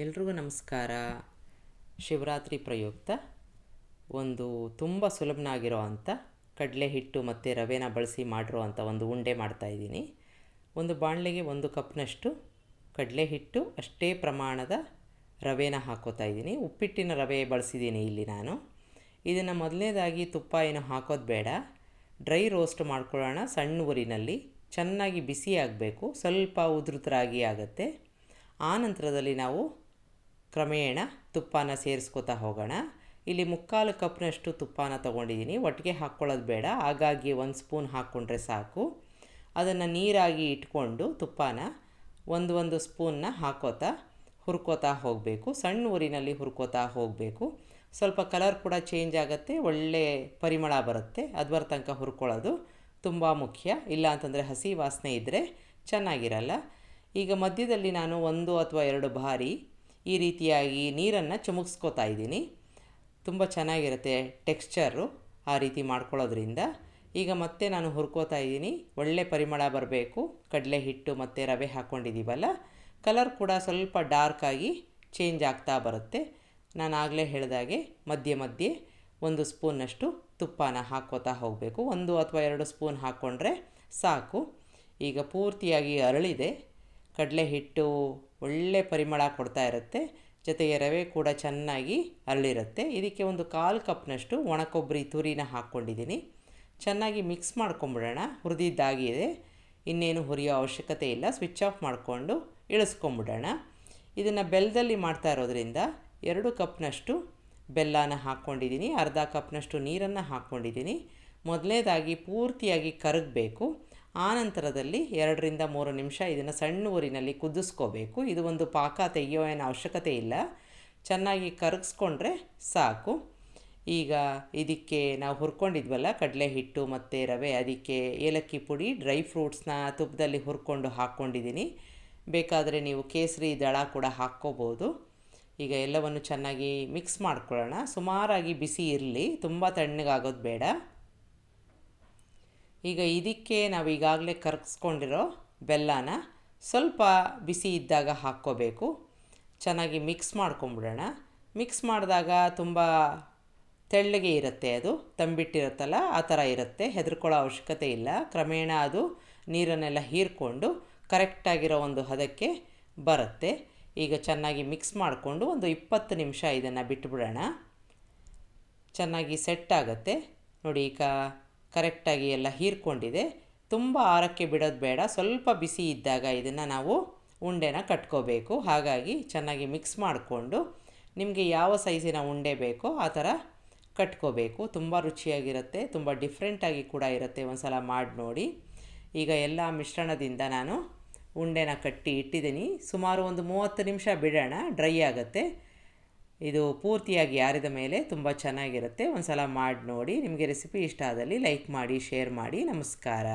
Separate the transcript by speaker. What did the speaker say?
Speaker 1: ಎಲ್ರಿಗೂ ನಮಸ್ಕಾರ. ಶಿವರಾತ್ರಿ ಪ್ರಯುಕ್ತ. ಒಂದು ತುಂಬ ಸುಲಭನಾಗಿರೋ ಅಂಥ ಕಡಲೆ ಹಿಟ್ಟು ಮತ್ತು ರವೆನ ಬಳಸಿ ಮಾಡಿರೋ ಅಂಥ ಒಂದು ಉಂಡೆ ಮಾಡ್ತಾಯಿದ್ದೀನಿ ಒಂದು ಬಾಣಲೆಗೆ ಒಂದು ಕಪ್ನಷ್ಟು ಕಡಲೆ ಹಿಟ್ಟು, ಅಷ್ಟೇ ಪ್ರಮಾಣದ ರವೆನ ಹಾಕೋತಾ ಇದ್ದೀನಿ. ಉಪ್ಪಿಟ್ಟಿನ ರವೆ ಬಳಸಿದ್ದೀನಿ ಇಲ್ಲಿ ನಾನು. ಇದನ್ನು ಮೊದಲನೇದಾಗಿ ತುಪ್ಪ ಏನು ಹಾಕೋದು ಬೇಡ. ಡ್ರೈ ರೋಸ್ಟ್ ಮಾಡ್ಕೊಳ್ಳೋಣ ಸಣ್ಣ ಊರಿನಲ್ಲಿ. ಚೆನ್ನಾಗಿ ಬಿಸಿ ಆಗಬೇಕು, ಸ್ವಲ್ಪ ಉದುರುದ್ರಾಗಿ ಆಗುತ್ತೆ. ಆ ನಂತರದಲ್ಲಿ ನಾವು ಕ್ರಮೇಣ ತುಪ್ಪನ ಸೇರಿಸ್ಕೊತಾ ಹೋಗೋಣ. ಇಲ್ಲಿ ಮುಕ್ಕಾಲು ಕಪ್ನಷ್ಟು ತುಪ್ಪನ ತೊಗೊಂಡಿದ್ದೀನಿ. ಒಟ್ಟಿಗೆ ಹಾಕ್ಕೊಳ್ಳೋದು ಬೇಡ. ಹಾಗಾಗಿ ಒಂದು ಸ್ಪೂನ್ ಹಾಕ್ಕೊಂಡ್ರೆ ಸಾಕು. ಅದನ್ನು ನೀರಾಗಿ ಇಟ್ಕೊಂಡು ತುಪ್ಪನ ಒಂದು ಒಂದು ಸ್ಪೂನ್ನ ಹಾಕೋತಾ ಹುರ್ಕೋತಾ ಹೋಗಬೇಕು. ಸಣ್ಣ ಊರಿನಲ್ಲಿ ಹುರ್ಕೋತಾ ಹೋಗಬೇಕು. ಸ್ವಲ್ಪ ಕಲರ್ ಕೂಡ ಚೇಂಜ್ ಆಗುತ್ತೆ. ಒಳ್ಳೆ ಪರಿಮಳ ಬರುತ್ತೆ. ಅದ್ವರ ತನಕ ಹುರ್ಕೊಳ್ಳೋದು ತುಂಬ ಮುಖ್ಯ. ಇಲ್ಲ ಅಂತಂದರೆ ಹಸಿ ವಾಸನೆ ಇದ್ದರೆ ಚೆನ್ನಾಗಿರಲ್ಲ. ಈಗ ಮಧ್ಯದಲ್ಲಿ ನಾನು ಒಂದು ಅಥವಾ ಎರಡು ಬಾರಿ ಈ ರೀತಿಯಾಗಿ ನೀರನ್ನು ಚುಮುಕ್ಸ್ಕೊತಾ ಇದ್ದೀನಿ. ತುಂಬ ಚೆನ್ನಾಗಿರುತ್ತೆ ಟೆಕ್ಸ್ಚರು ಆ ರೀತಿ ಮಾಡ್ಕೊಳ್ಳೋದ್ರಿಂದ. ಈಗ ಮತ್ತೆ ನಾನು ಹುರ್ಕೋತಾ ಇದ್ದೀನಿ. ಒಳ್ಳೆ ಪರಿಮಳ ಬರಬೇಕು. ಕಡಲೆ ಹಿಟ್ಟು ಮತ್ತು ರವೆ ಹಾಕ್ಕೊಂಡಿದ್ದೀವಲ್ಲ ಕಲರ್ ಕೂಡ ಸ್ವಲ್ಪ ಡಾರ್ಕಾಗಿ ಚೇಂಜ್ ಆಗ್ತಾ ಬರುತ್ತೆ. ನಾನು ಆಗಲೇ ಹೇಳಿದಾಗೆ ಮಧ್ಯೆ ಮಧ್ಯೆ ಒಂದು ಸ್ಪೂನಷ್ಟು ತುಪ್ಪನ ಹಾಕ್ಕೋತಾ ಹೋಗಬೇಕು. ಒಂದು ಅಥವಾ ಎರಡು ಸ್ಪೂನ್ ಹಾಕ್ಕೊಂಡ್ರೆ ಸಾಕು. ಈಗ ಪೂರ್ತಿಯಾಗಿ ಅರಳಿದೆ. ಕಡಲೆ ಹಿಟ್ಟು ಒಳ್ಳೆ ಪರಿಮಳ ಕೊಡ್ತಾ ಇರುತ್ತೆ. ಜೊತೆಗೆ ರವೆ ಕೂಡ ಚೆನ್ನಾಗಿ ಅರಳಿರುತ್ತೆ. ಇದಕ್ಕೆ ಒಂದು ಕಾಲು ಕಪ್ನಷ್ಟು ಒಣಕೊಬ್ಬರಿ ತುರಿನ ಹಾಕ್ಕೊಂಡಿದ್ದೀನಿ. ಚೆನ್ನಾಗಿ ಮಿಕ್ಸ್ ಮಾಡ್ಕೊಂಬಿಡೋಣ. ಹುರಿದಿದ್ದಾಗಿದೆ. ಇನ್ನೇನು ಹುರಿಯೋ ಅವಶ್ಯಕತೆ ಇಲ್ಲ. ಸ್ವಿಚ್ ಆಫ್ ಮಾಡಿಕೊಂಡು ಇಳಿಸ್ಕೊಂಬಿಡೋಣ. ಇದನ್ನು ಬೆಲ್ಲದಲ್ಲಿ ಮಾಡ್ತಾ ಇರೋದ್ರಿಂದ ಎರಡು ಕಪ್ನಷ್ಟು ಬೆಲ್ಲನ ಹಾಕ್ಕೊಂಡಿದ್ದೀನಿ. ಅರ್ಧ ಕಪ್ನಷ್ಟು ನೀರನ್ನು ಹಾಕ್ಕೊಂಡಿದ್ದೀನಿ. ಮೊದಲನೇದಾಗಿ ಪೂರ್ತಿಯಾಗಿ ಕರಗಬೇಕು. ಆನಂತರದಲ್ಲಿ ಎರಡರಿಂದ ಮೂರು ನಿಮಿಷ ಇದನ್ನು ಸಣ್ಣ ಊರಿನಲ್ಲಿ ಕುದಿಸ್ಕೋಬೇಕು. ಇದು ಒಂದು ಪಾಕ ತೆಗೆಯೋ ಏನು ಅವಶ್ಯಕತೆ ಇಲ್ಲ. ಚೆನ್ನಾಗಿ ಕರಗಿಸ್ಕೊಂಡ್ರೆ ಸಾಕು. ಈಗ ಇದಕ್ಕೆ ನಾವು ಹುರ್ಕೊಂಡಿದ್ವಲ್ಲ ಕಡಲೆ ಹಿಟ್ಟು ಮತ್ತು ರವೆ, ಅದಕ್ಕೆ ಏಲಕ್ಕಿ ಪುಡಿ, ಡ್ರೈ ಫ್ರೂಟ್ಸ್ನ ತುಪ್ಪದಲ್ಲಿ ಹುರ್ಕೊಂಡು ಹಾಕ್ಕೊಂಡಿದ್ದೀನಿ. ಬೇಕಾದರೆ ನೀವು ಕೇಸರಿ ದಳ ಕೂಡ ಹಾಕ್ಕೋಬೋದು. ಈಗ ಎಲ್ಲವನ್ನು ಚೆನ್ನಾಗಿ ಮಿಕ್ಸ್ ಮಾಡ್ಕೊಳ್ಳೋಣ. ಸುಮಾರಾಗಿ ಬಿಸಿ ಇರಲಿ, ತುಂಬ ತಣ್ಣಗಾಗೋದು ಬೇಡ. ಈಗ ಇದಕ್ಕೆ ನಾವು ಈಗಾಗಲೇ ಕರಗಿಸ್ಕೊಂಡಿರೋ ಬೆಲ್ಲನ ಸ್ವಲ್ಪ ಬಿಸಿ ಇದ್ದಾಗ ಹಾಕ್ಕೋಬೇಕು. ಚೆನ್ನಾಗಿ ಮಿಕ್ಸ್ ಮಾಡ್ಕೊಂಬಿಡೋಣ. ಮಿಕ್ಸ್ ಮಾಡಿದಾಗ ತುಂಬ ತೆಳ್ಳಗೆ ಇರುತ್ತೆ ಅದು. ತಂಬಿಟ್ಟಿರುತ್ತಲ್ಲ, ಆ ಥರ ಇರುತ್ತೆ. ಹೆದರ್ಕೊಳ್ಳೋ ಅವಶ್ಯಕತೆ ಇಲ್ಲ. ಕ್ರಮೇಣ ಅದು ನೀರನ್ನೆಲ್ಲ ಹೀರಿಕೊಂಡು ಕರೆಕ್ಟಾಗಿರೋ ಒಂದು ಹದಕ್ಕೆ ಬರುತ್ತೆ. ಈಗ ಚೆನ್ನಾಗಿ ಮಿಕ್ಸ್ ಮಾಡಿಕೊಂಡು ಒಂದು ಇಪ್ಪತ್ತು ನಿಮಿಷ ಇದನ್ನು ಬಿಟ್ಬಿಡೋಣ. ಚೆನ್ನಾಗಿ ಸೆಟ್ ಆಗುತ್ತೆ. ನೋಡಿ ಈಗ ಕರೆಕ್ಟಾಗಿ ಎಲ್ಲ ಹೀರ್ಕೊಂಡಿದೆ. ತುಂಬ ಆರಕ್ಕೆ ಬಿಡೋದು ಬೇಡ. ಸ್ವಲ್ಪ ಬಿಸಿ ಇದ್ದಾಗ ಇದನ್ನು ನಾವು ಉಂಡೆನ ಕಟ್ಕೋಬೇಕು. ಹಾಗಾಗಿ ಚೆನ್ನಾಗಿ ಮಿಕ್ಸ್ ಮಾಡಿಕೊಂಡು ನಿಮಗೆ ಯಾವ ಸೈಜಿನ ಉಂಡೆ ಬೇಕೋ ಆ ಥರ ಕಟ್ಕೋಬೇಕು. ತುಂಬ ರುಚಿಯಾಗಿರುತ್ತೆ, ತುಂಬ ಡಿಫ್ರೆಂಟಾಗಿ ಕೂಡ ಇರುತ್ತೆ ಒಂದು ಸಲ ಮಾಡಿ ನೋಡಿ. ಈಗ ಎಲ್ಲ ಮಿಶ್ರಣದಿಂದ ನಾನು ಉಂಡೆನ ಕಟ್ಟಿ ಇಟ್ಟಿದ್ದೀನಿ. ಸುಮಾರು ಒಂದು ಮೂವತ್ತು ನಿಮಿಷ ಬಿಡೋಣ ಡ್ರೈ ಆಗುತ್ತೆ. ಇದು ಪೂರ್ತಿಯಾಗಿ ಯಾರಿದ ಮೇಲೆ ತುಂಬ ಚೆನ್ನಾಗಿರುತ್ತೆ. ಒಂದು ಸಲ ಮಾಡಿ ನೋಡಿ ನಿಮಗೆ ರೆಸಿಪಿ ಇಷ್ಟ ಆದಲ್ಲಿ ಲೈಕ್ ಮಾಡಿ ಶೇರ್ ಮಾಡಿ. ನಮಸ್ಕಾರ.